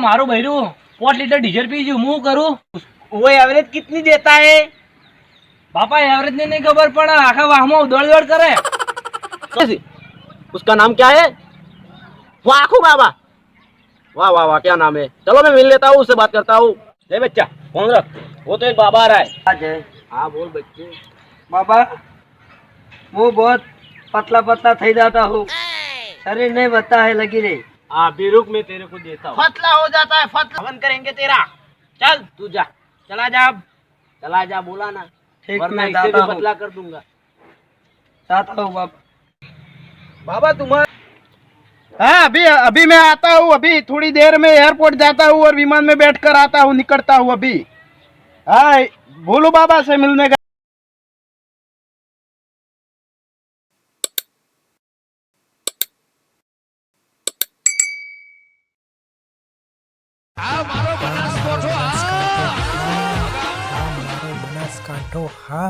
मारो भैरू पाँच litre diesel P जू मुँह करूँ वो एवरेज कितनी देता है पापा एवरेज ने नहीं खबर पड़ा आखा वाहमो दौड़ दौड़ करे उसका नाम क्या है वाखू बाबा वाह वाह वाह क्या नाम है चलो मैं मिल लेता हूँ उससे बात करता हूँ ले बच्चा फोन रख वो तो एक बाबा आ रहा है हाँ बोल बच्चे बाबा वो बहुत पतला पतला थी जाता हूँ शरीर नहीं बता है लगी नहीं हाँ अभी रुक मैं तेरे को देता हूँ फतला हो जाता है फतला हवन करेंगे तेरा चल तू जा चला जा अब चला जा बोला ना ठीक वरना मैं इससे भी जाता हूँ पतला कर दूंगा जाता हूँ बाबा बाबा तुम्हारा हाँ अभी अभी मैं आता हूँ अभी थोड़ी देर में एयरपोर्ट जाता हूँ और विमान में बैठ कर आता हूँ निकलता हूँ अभी हाँ भोलू बाबा से मिलने का બનાસકાંઠો હા.